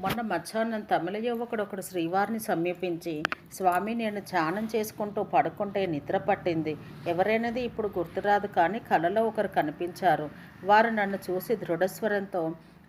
మొన్న మధ్యాహ్నం తమిళ యువకుడు ఒకడు శ్రీవారిని సమీపించి స్వామి నేను ధ్యానం చేసుకుంటూ పడుకుంటే నిద్ర పట్టింది. ఎవరైనది ఇప్పుడు గుర్తురాదు కానీ కలలో ఒకరు కనిపించారు. వారు నన్ను చూసి దృఢస్వరంతో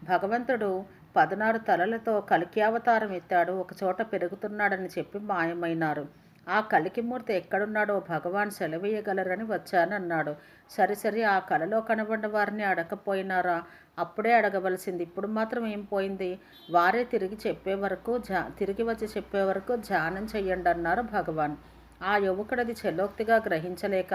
భగవంతుడు పదనారు తలలతో కలికి అవతారం ఎత్తాడు ఒకచోట పెరుగుతున్నాడని చెప్పి మాయమైనారు. ఆ కలికిమూర్తి ఎక్కడున్నాడో భగవాన్ సెలవేయగలరని వచ్చానన్నాడు. సరి సరి ఆ కలలో కనబడిన వారిని అడగపోయినారా అప్పుడే అడగవలసింది. ఇప్పుడు మాత్రం ఏం పోయింది? వారే తిరిగి చెప్పే వరకు జా తిరిగి వచ్చి చెప్పే వరకు ధ్యానం చెయ్యండి అన్నారు భగవాన్. ఆ యువకుడది చెలోక్తిగా గ్రహించలేక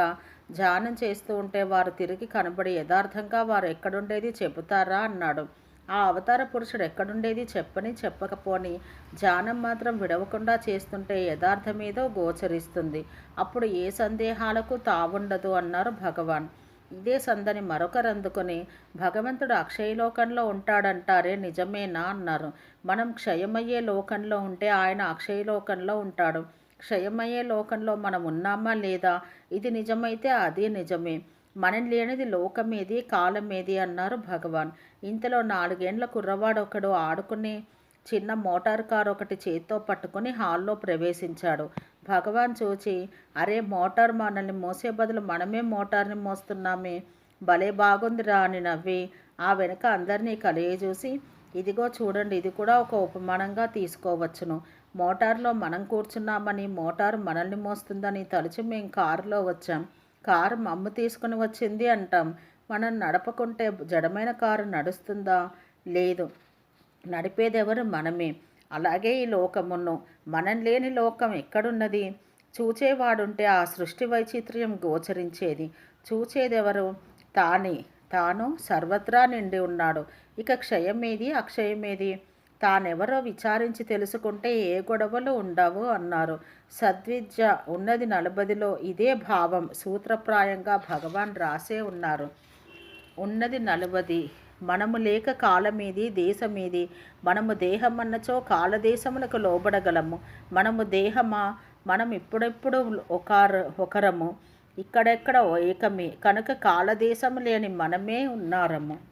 ధ్యానం చేస్తూ ఉంటే వారు తిరిగి కనబడి యథార్థంగా వారు ఎక్కడుండేది చెబుతారా? అన్నాడు. ఆ అవతార పురుషుడు ఎక్కడుండేది చెప్పని చెప్పకపోని ధ్యానం మాత్రం విడవకుండా చేస్తుంటే యథార్థమేదో గోచరిస్తుంది. అప్పుడు ఏ సందేహాలకు తావుండదు అన్నారు భగవాన్. ఇదే సందని మరొకరు అందుకుని భగవంతుడు అక్షయలోకంలో ఉంటాడంటారే నిజమేనా అన్నారు. మనం క్షయమయ్యే లోకంలో ఉంటే ఆయన అక్షయలోకంలో ఉంటాడు. క్షయమయ్యే లోకంలో మనం ఉన్నామా లేదా? ఇది నిజమైతే అది నిజమే. మనం లేనిది లోకమేది కాలమేది అన్నారు భగవాన్. ఇంతలో నాలుగేండ్ల కుర్రవాడు ఒకడు ఆడుకుని చిన్న మోటార్ కారు ఒకటి చేత్తో పట్టుకుని హాల్లో ప్రవేశించాడు. భగవాన్ చూచి అరే మోటార్ మనల్ని మోసే బదులు మనమే మోటార్ని మోస్తున్నామే. భలే బాగుందిరా అని నవ్వి ఆ వెనుక అందరినీ కలియజూసి ఇదిగో చూడండి ఇది కూడా ఒక ఉపమానంగా తీసుకోవచ్చును. మోటార్లో మనం కూర్చున్నామని మోటార్ మనల్ని మోస్తుందని తలుచు మేము కారులో వచ్చాం. కారు మమ్మ తీసుకుని వచ్చింది అంటాం. మనం నడపకుంటే జడమైన కారు నడుస్తుందా? లేదు. నడిపేదెవరు మనమే. అలాగే ఈ లోకమును. మనం లేని లోకం ఎక్కడున్నది? చూచేవాడుంటే ఆ సృష్టి వైచిత్ర్యం గోచరించేది. చూచేదెవరు? తానే. తాను సర్వత్రా నిండి ఉన్నాడు. ఇక క్షయమేది? అక్షయమేది? తానెవరో విచారించి తెలుసుకుంటే ఏ గొడవలు ఉండవు అన్నారు. సద్విద్య ఉన్నది నలబదిలో ఇదే భావం సూత్రప్రాయంగా భగవాన్ రాసే ఉన్నారు. ఉన్నది నలబది మనము లేక కాలమీది దేశమీది. మనము దేహమన్నచో కాలదేశములకు లోబడగలము. మనము దేహమా? మనం ఇప్పుడెప్పుడు ఒకరు ఒకరము? ఇక్కడెక్కడ ఏకమే? కనుక కాలదేశము లేని మనమే ఉన్నారము.